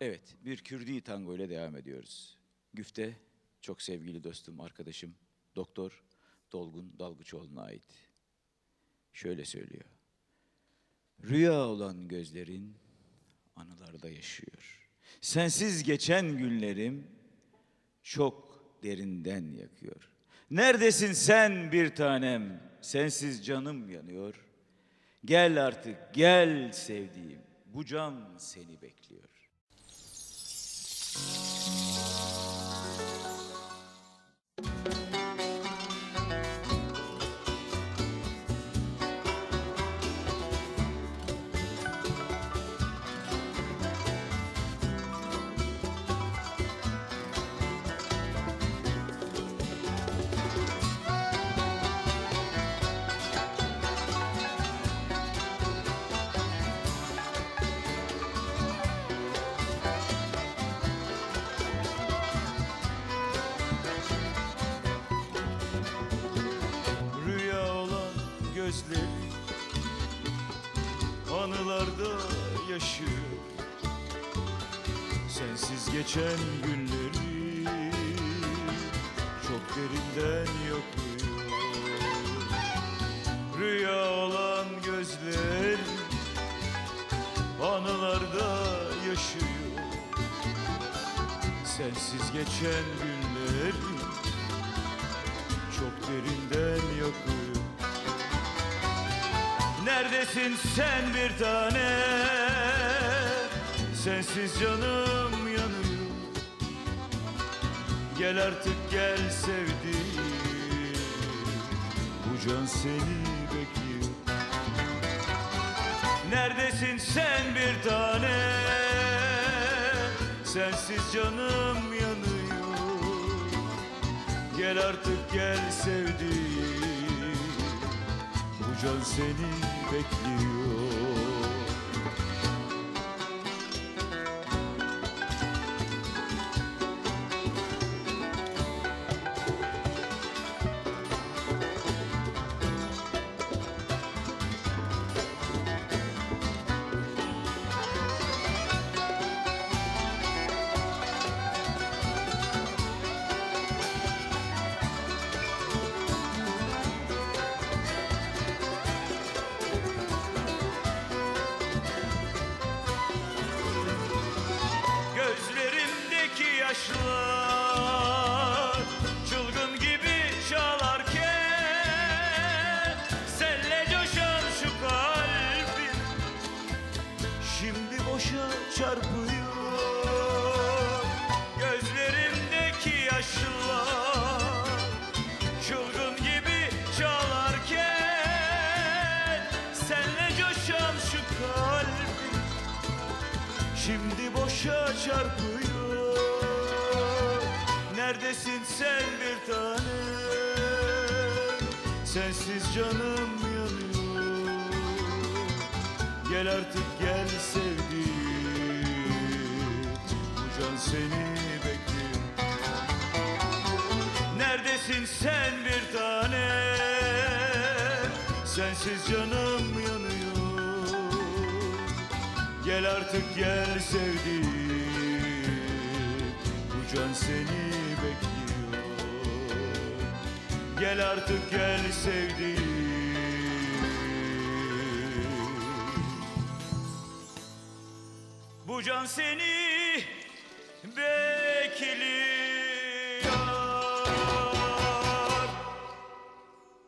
Evet, bir Kürdi tango ile devam ediyoruz. Güfte, çok sevgili dostum, arkadaşım, Doktor Dolgun Dalgıçoğlu'na ait. Şöyle söylüyor. Rüya olan gözlerin anılarda yaşıyor. Sensiz geçen günlerim çok derinden yakıyor. Neredesin sen bir tanem? Sensiz canım yanıyor. Gel artık, gel sevdiğim. Bu can seni bekliyor. Anılarda yaşıyor. Sensiz geçen günleri çok derinden yakıyor Rüya olan gözler anılarda yaşıyor. Sensiz geçen günleri çok derinden yakıyor Neredesin sen bir tane? Sensiz canım yanıyor. Gel artık gel sevdiğim. Bu can seni bekliyor. Neredesin sen bir tane? Sensiz canım yanıyor. Gel artık gel sevdiğim Can seni bekliyor boşa çarpıyor. Gözlerimdeki yaşlar Çılgın gibi çalarken Senle coşan şu kalbim Şimdi boşa çarpıyor. Neredesin sen bir tane Sensiz canım Gel artık gel sevdiğim. Bu can seni bekliyor. Neredesin sen bir tane? Sensiz canım yanıyor. Gel artık gel sevdiğim. Bu can seni bekliyor. Gel artık gel sevdiğim Bu can seni bekliyor.